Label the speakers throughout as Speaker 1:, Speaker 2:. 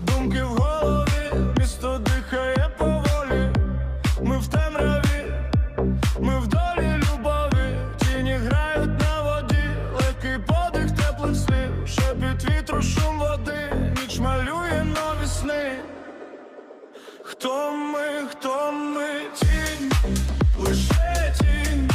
Speaker 1: Думки в голові, місто дихає поволі, ми в темряві, ми в долі любові, тіні грають на воді, легкий подих теплих слів, під вітру, шум води, ніч малює нові сни. Хто ми, хто ми тінь, лише тінь.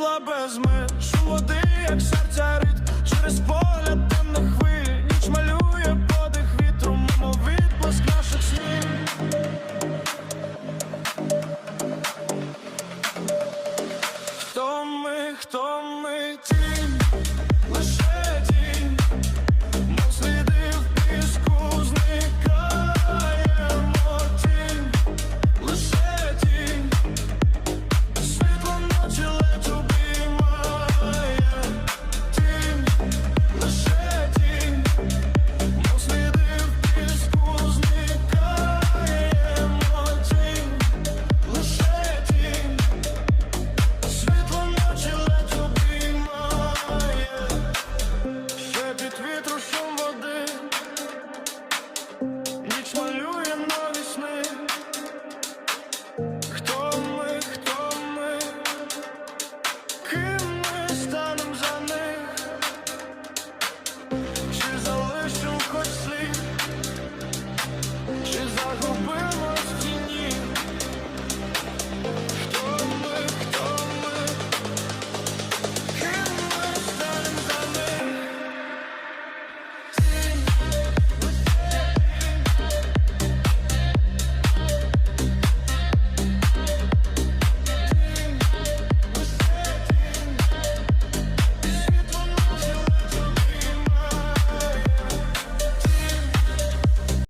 Speaker 1: світла без меж. У води, як серця рит, через поля темних хвиль. Ніч малює подих вітру, мимо відблиск наших снів. Хто ми, хто ми?